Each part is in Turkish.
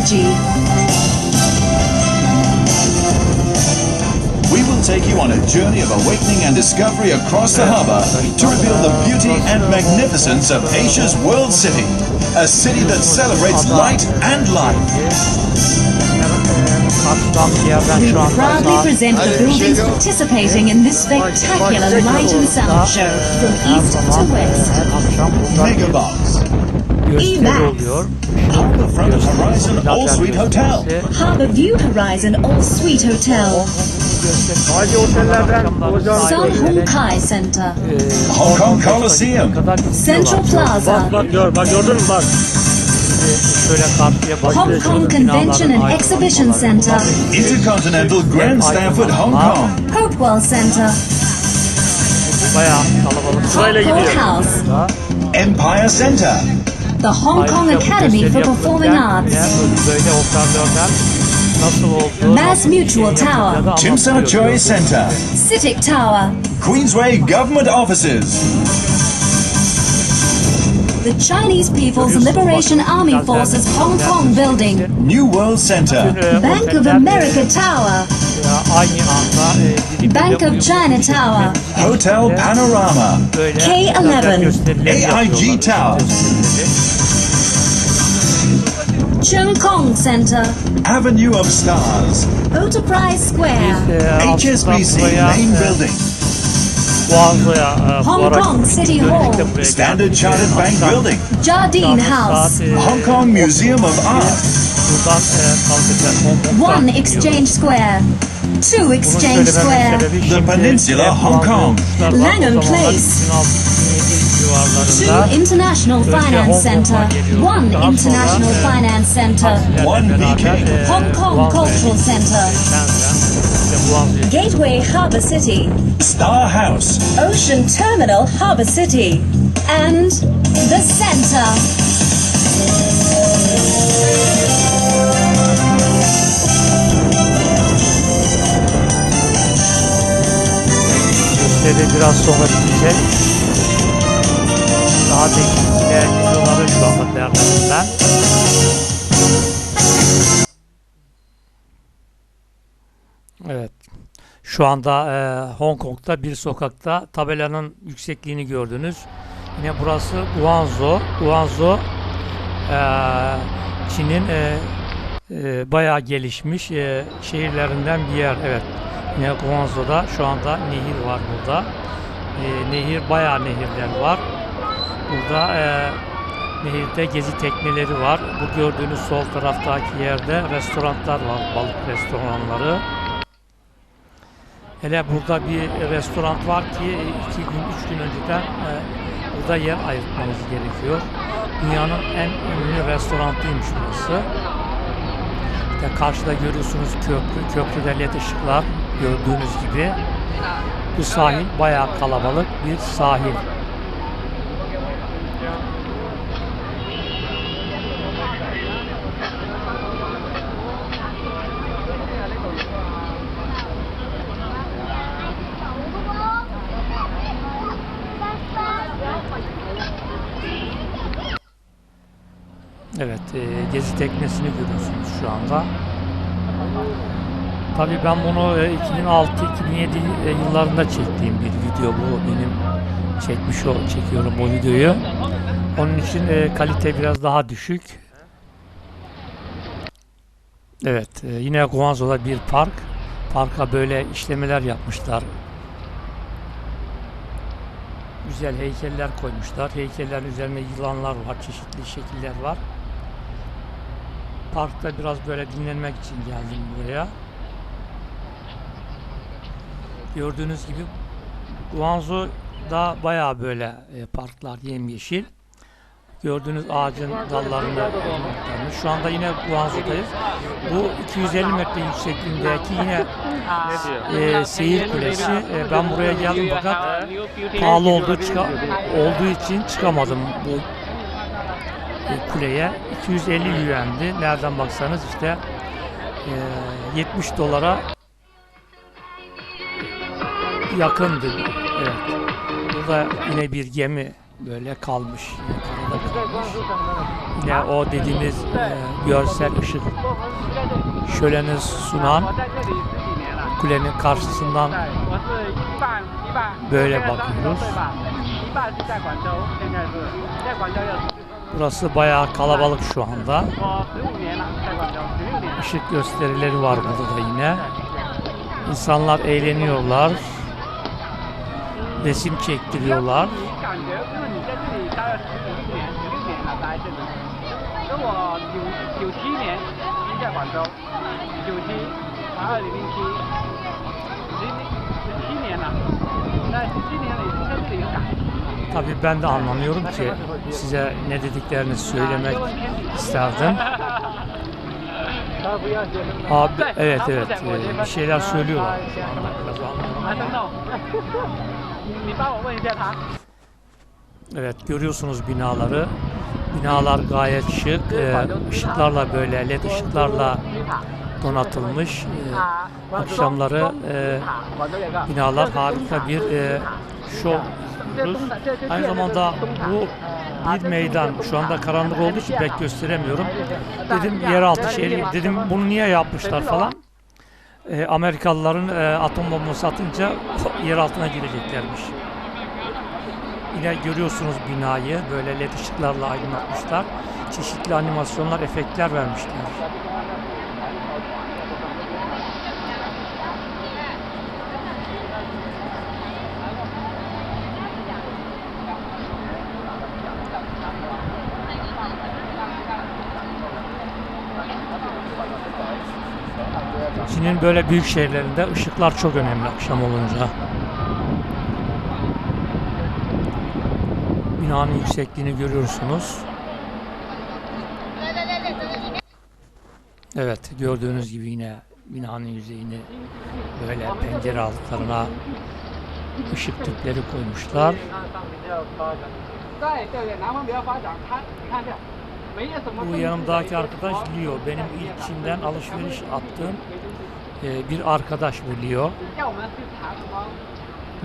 energy. We will take you on a journey of awakening and discovery across the harbor to reveal the beauty and magnificence of Asia's world city. A city that celebrates light and life. Karşıdan bir yerden We proudly present the buildings participating in this spectacular light and sound show from east to west. her akşam burada Megabox. Gösteri Emax. oluyor. Harbourfront Horizon All Suite Hotel. Harbour View Horizon All Suite Hotel. Hadi otellerden Sun Hong Kai Center. Hong Kong Coliseum. Central Plaza. Bak gör, bak gördün mü bak. Hong Kong Convention and. Exhibition Center. Intercontinental Grand Stanford Hong Kong. Hopewell Center. Bayağı kalabalık. Sırayla Hong Kong gidiyor. House. Burada. Empire Center the Hong Kong Academy for Performing Arts. Mass Mutual Tower, Chimsa Choi Center, Citic Tower, Queensway Government Offices. The Chinese People's Liberation Army Forces Hong Kong Building, New World Center, Bank of America Tower, Bank of China Tower, Hotel Panorama, K11, AIG Tower gösterileri. Chung Kong Center. Avenue of Stars. Enterprise Square. HSBC Main Building. Boğazlı'ya e, Hong ara Kong City dönüşte Hall. buraya Standard geldik. Chartered Bank Akşam Building. Jardine saat, House. e, Hong Kong Museum of Art. Buradan e, kalkacağız. Hong Kong'dan One gidiyoruz. Exchange Square. Two Bunu Exchange söylememin Square. sebebi The şimdi Peninsula, Hong Kong. kullandığı. Langham Place. 2006-2007 civarlarında. Two International Finance Center. One International Finance Center. One beraber, Beacon. e, Hong Kong Cultural. Center. Shenzhen, işte Guangzhou'ya Gateway Harbour City. Star House. Ocean Terminal Harbour City. And the center. Gösteri biraz sonra bitecek. Daha değişik videoları şu anda derledim ben. Evet. Şu anda e, Hong Kong'da bir sokakta tabelanın yüksekliğini gördünüz. Yine burası Guangzhou. Guangzhou e, Çin'in e, e, bayağı gelişmiş e, şehirlerinden bir yer. Evet. Yine Guangzhou'da şu anda nehir var burada. E, nehir bayağı nehirler var. Burada e, nehirde gezi tekneleri var. Bu gördüğünüz sol taraftaki yerde restoranlar var. Balık restoranları. Hele burada bir restoran var ki iki gün, üç gün önceden e, burada yer ayırtmamız gerekiyor. Dünyanın en ünlü restoranıymış burası. İşte karşıda görüyorsunuz köprü, köprüde led ışıklar gördüğünüz gibi. Bu sahil bayağı kalabalık bir sahil. Evet, e, gezi teknesini görüyorsunuz şu anda. Tabii ben bunu e, 2006-2007 e, yıllarında çektiğim bir video bu benim çekmiş o çekiyorum bu videoyu. Onun için e, kalite biraz daha düşük. Evet, e, yine Guangzhou'da bir park. Parka böyle işlemeler yapmışlar. Güzel heykeller koymuşlar. Heykellerin üzerine yılanlar var, çeşitli şekiller var. Parkta biraz böyle dinlenmek için geldim buraya. Gördüğünüz gibi Guangzhou'da bayağı böyle e, parklar yemyeşil. Gördüğünüz ağacın dallarını örneklenmiş. Şu anda yine Guangzhou'dayız. Bu 250 metre yüksekliğindeki yine e, seyir kulesi. E, ben buraya geldim fakat pahalı olduğu, olduğu için çıkamadım bu e, kuleye. 250 yuan'di. Nereden baksanız işte e, 70 dolara yakındı. Evet. Burada yine bir gemi böyle kalmış. Yine kalmış. Yine o dediğimiz e, görsel ışık şöleni sunan kulenin karşısından böyle bakıyoruz. Burası bayağı kalabalık şu anda. Işık gösterileri var burada da yine. İnsanlar eğleniyorlar. Resim çektiriyorlar. Tabii ben de anlamıyorum ki size ne dediklerini söylemek isterdim. Abi evet evet e, bir şeyler söylüyorlar. Evet görüyorsunuz binaları. Binalar gayet şık. E, Işıklarla böyle led ışıklarla donatılmış. E, akşamları binalar harika bir şov yapıyoruz. Aynı zamanda bu bir meydan. Şu anda karanlık olduğu için pek gösteremiyorum. Dedim yeraltı şehri. Dedim bunu niye yapmışlar falan. E, Amerikalıların e, atom bombası atınca yer altına gireceklermiş. Yine görüyorsunuz binayı böyle led ışıklarla aydınlatmışlar. Çeşitli animasyonlar, efektler vermişler. Türkiye'nin böyle büyük şehirlerinde ışıklar çok önemli akşam olunca. Binanın yüksekliğini görüyorsunuz. Evet gördüğünüz gibi yine binanın yüzeyini böyle pencere altlarına ışık tüpleri koymuşlar. Bu yanımdaki arkadaş Leo. Benim ilk Çin'den alışveriş attığım e, bir arkadaş bu Leo.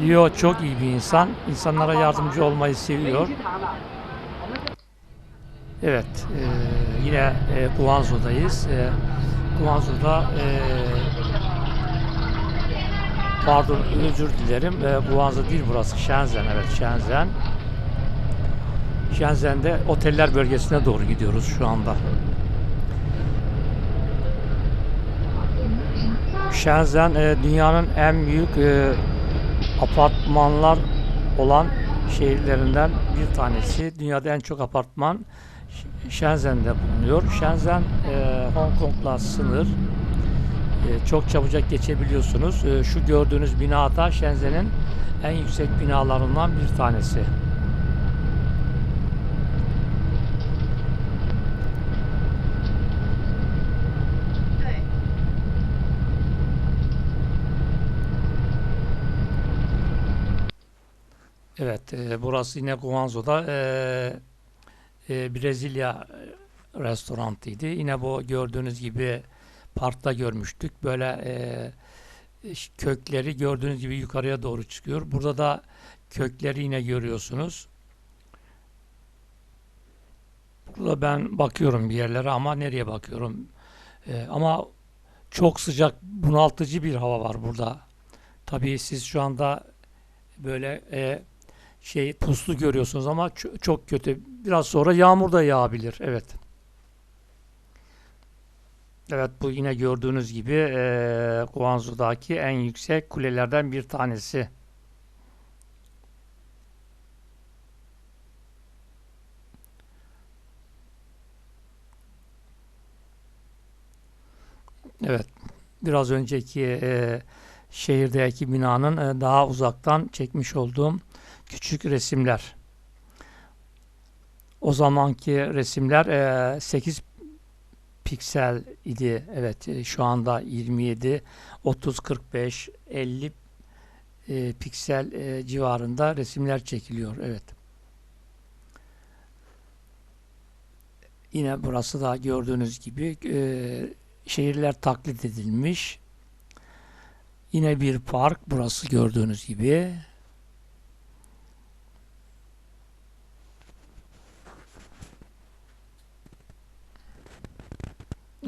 Leo çok iyi bir insan. İnsanlara yardımcı olmayı seviyor. Evet, e, yine e, Guangzhou'dayız. E, Guangzhou'da e, pardon özür dilerim. E, Guangzhou değil burası. Shenzhen evet Shenzhen. Shenzhen'de oteller bölgesine doğru gidiyoruz şu anda. Shenzhen e, dünyanın en büyük e, apartmanlar olan şehirlerinden bir tanesi. Dünyada en çok apartman Shenzhen'de bulunuyor. Shenzhen e, Hong Kong'la sınır. E, çok çabucak geçebiliyorsunuz. E, şu gördüğünüz bina da Shenzhen'in en yüksek binalarından bir tanesi. Evet, e, burası yine Guangzhou'da e, e, Brezilya e, restorantıydı. Yine bu gördüğünüz gibi parkta görmüştük. Böyle e, kökleri gördüğünüz gibi yukarıya doğru çıkıyor. Burada da kökleri yine görüyorsunuz. Burada ben bakıyorum bir yerlere ama nereye bakıyorum? E, ama çok sıcak, bunaltıcı bir hava var burada. Tabii siz şu anda böyle e, şey puslu görüyorsunuz ama ço- çok kötü. Biraz sonra yağmur da yağabilir. Evet. Evet bu yine gördüğünüz gibi eee Guangzhou'daki en yüksek kulelerden bir tanesi. Evet. Biraz önceki eee, şehirdeki binanın eee, daha uzaktan çekmiş olduğum küçük resimler. O zamanki resimler eee, 8 piksel idi. Evet, e, şu anda 27, 30, 45, 50 e, piksel e, civarında resimler çekiliyor. Evet. Yine burası da gördüğünüz gibi e, şehirler taklit edilmiş. Yine bir park burası gördüğünüz gibi.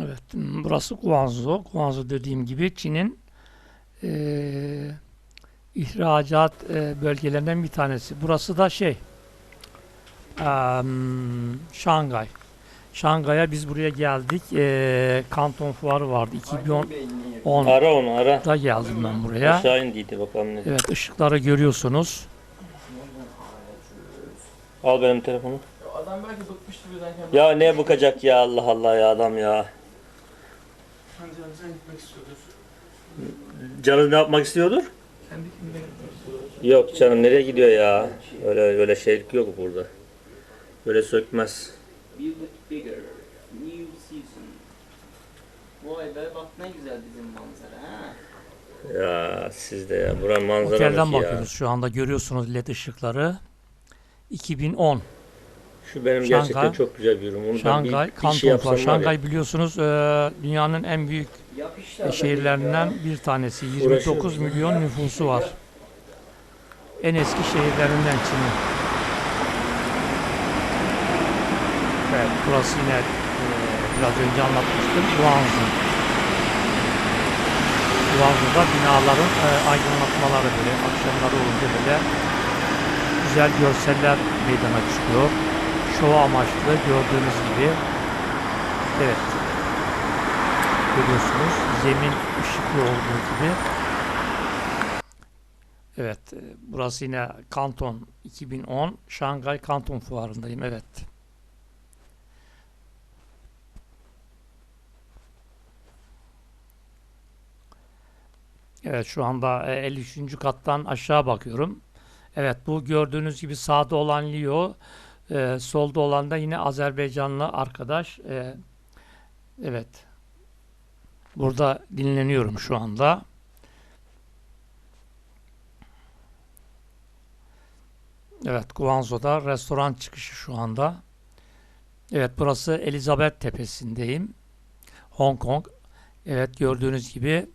Evet, burası Guangzhou. Guangzhou dediğim gibi Çin'in eee, ihracat eee, bölgelerinden bir tanesi. Burası da şey, em, Şangay. Şangay'a biz buraya geldik. Eee Kanton Fuarı vardı. 2010'da Ara onu ara. geldim ben buraya. Aşağı indiydi bakalım ne. Evet, ışıkları görüyorsunuz. Al benim telefonu. Adam belki bıkmıştı birden. Ya ne bıkacak ya Allah Allah ya adam ya. Sen gitmek istiyordur. Canım ne yapmak istiyordur? Kendi kimliğine gitmek istiyordur. Yok canım nereye gidiyor ya? Öyle öyle şeylik yok burada. Böyle sökmez. İt bigger. New season. Vay be bak ne güzel bizim manzara ha. Ya sizde ya buranın manzara Otelden ya. bakıyoruz şu anda. Görüyorsunuz led ışıkları. 2010 Şu benim Şanghay- gerçekten çok güzel bir ürün. Onu ben Şangay, bir, bir Kanton şey ya. Şangay biliyorsunuz e, dünyanın en büyük Yapışlar. şehirlerinden bir tanesi. 29 milyon nüfusu var. En eski şehirlerinden Çin'in. Evet, burası yine e, biraz önce anlatmıştım. Guangzhou. Guangzhou'da binaların e, aydınlatmaları böyle, akşamları olunca böyle güzel görseller meydana çıkıyor. Şov amaçlı gördüğünüz gibi. Evet. Görüyorsunuz. Zemin ışıklı olduğu gibi. Evet. e, Burası yine Kanton 2010. Şangay Kanton Fuarı'ndayım. Evet. Evet şu anda e, 53. kattan aşağı bakıyorum. Evet bu gördüğünüz gibi sağda olan Leo, e, solda olan da yine Azerbaycanlı arkadaş. E, evet. Burada dinleniyorum şu anda. Evet, Guangzhou'da restoran çıkışı şu anda. Evet, burası Elizabeth Tepesi'ndeyim. Hong Kong. Evet, gördüğünüz gibi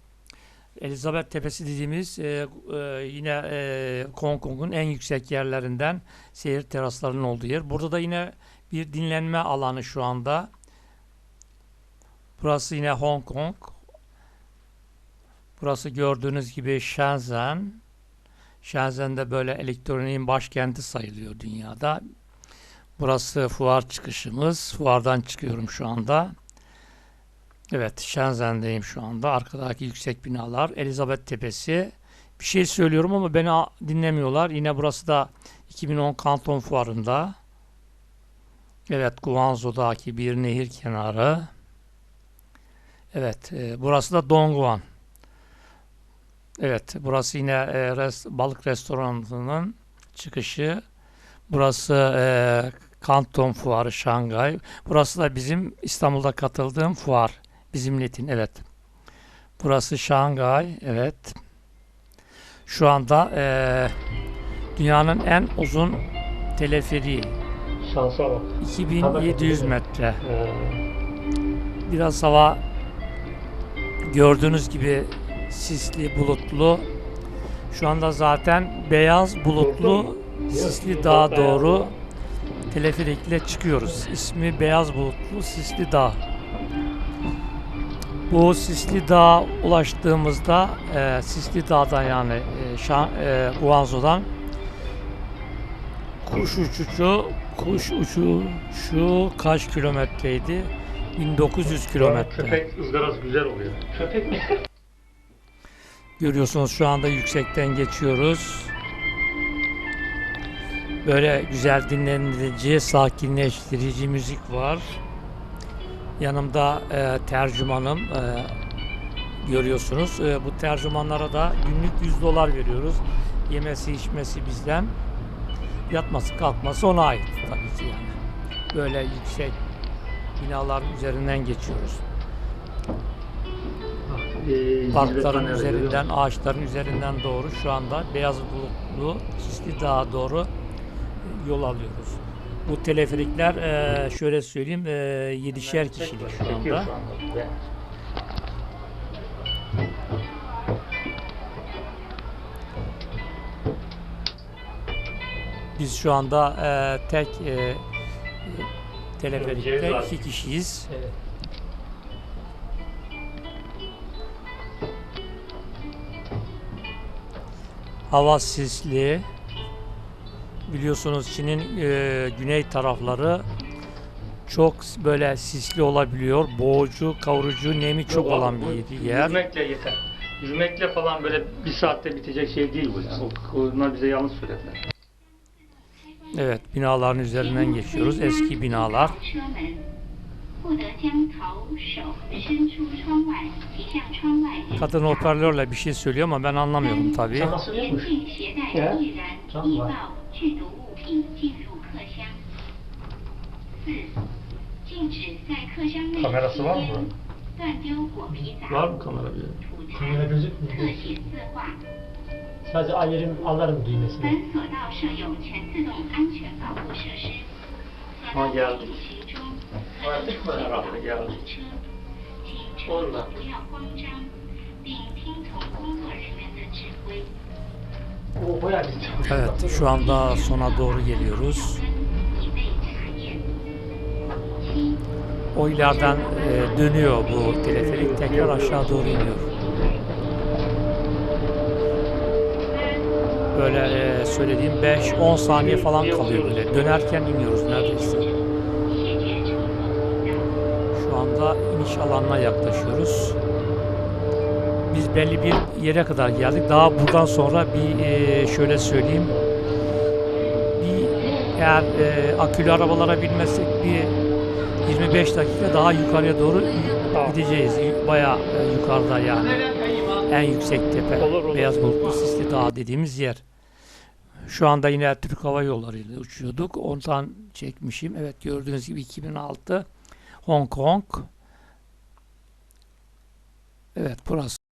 Elizabeth Tepesi dediğimiz e, e, yine e, Hong Kong'un en yüksek yerlerinden seyir teraslarının olduğu yer. Burada da yine bir dinlenme alanı şu anda. Burası yine Hong Kong. Burası gördüğünüz gibi Shenzhen. Shenzhen de böyle elektroniğin başkenti sayılıyor dünyada. Burası fuar çıkışımız. Fuardan çıkıyorum şu anda. Evet, Shenzhen'deyim şu anda. Arkadaki yüksek binalar, Elizabeth Tepesi. Bir şey söylüyorum ama beni dinlemiyorlar. Yine burası da 2010 Kanton Fuarı'nda. Evet, Guangzhou'daki bir nehir kenarı. Evet, e, burası da Dongguan. Evet, burası yine e, res- balık restoranının çıkışı. Burası e, Kanton Fuarı Şangay. Burası da bizim İstanbul'da katıldığım fuar. Bizim milletin, evet. Burası Şangay, evet. Şu anda e, dünyanın en uzun teleferiği. Şansa bak. 2700 metre. Biraz hava gördüğünüz gibi sisli, bulutlu. Şu anda zaten beyaz, bulutlu, sisli dağa doğru teleferikle çıkıyoruz. İsmi Beyaz Bulutlu Sisli Dağ. Bu Sisli Dağ'a ulaştığımızda e, Sisli Dağ'dan yani e, Şan, e, Guangzhou'dan kuş uçuşu kuş uçu şu kaç kilometreydi? 1900 kilometre. Köpek ızgarası güzel oluyor. Köpek mi? Görüyorsunuz şu anda yüksekten geçiyoruz. Böyle güzel dinlendirici, sakinleştirici müzik var. Yanımda e, tercümanım e, görüyorsunuz. E, bu tercümanlara da günlük 100 dolar veriyoruz. Yemesi içmesi bizden. Yatması kalkması ona ait tabii ki yani. Böyle yüksek binaların üzerinden geçiyoruz. Parkların üzerinden, ağaçların üzerinden doğru şu anda beyaz bulutlu Sisli Dağ'a doğru yol alıyoruz. Bu teleferikler e, şöyle söyleyeyim e, yedişer kişilik şu anda. Biz şu anda e, tek e, e teleferikte iki kişiyiz. Hava sisli biliyorsunuz Çin'in e, güney tarafları çok böyle sisli olabiliyor. Boğucu, kavurucu, nemi çok Yok, olan bir yer. Yürümekle yeter. Yürümekle falan böyle bir saatte bitecek şey değil bu. Yani. Onlar bize yanlış söylediler. Evet, binaların üzerinden geçiyoruz. Eski binalar. Kadın hoparlörle bir şey söylüyor ama ben anlamıyorum tabii. Çalması neymiş? Çalması 剧毒物品进入客厢。四，禁止在客厢内 Kamerası var mı 吸烟 bunun? 乱丢果皮杂 Var 物 mı kamera bir? 吐 Kamera 痰、 gözükmüyor. 特写字画。 Sadece ayarım, alarm düğmesi var. 本索道设有全 Evet, şu anda sona doğru geliyoruz. O ilerden e, dönüyor bu teleferik, tekrar aşağı doğru iniyor. Böyle e, söylediğim 5-10 saniye falan kalıyor böyle. Dönerken iniyoruz neredeyse. Şu anda iniş alanına yaklaşıyoruz. Biz belli bir yere kadar geldik. Daha buradan sonra bir e, şöyle söyleyeyim. Bir eğer e, akülü arabalara binmezsek bir 25 dakika daha yukarıya doğru gideceğiz. Bayağı e, yukarıda yani. En yüksek tepe. Olur, olur. Beyaz bulutlu sisli dağ dediğimiz yer. Şu anda yine Türk Hava Yolları ile uçuyorduk. Ondan çekmişim. Evet gördüğünüz gibi 2006 Hong Kong. Evet burası.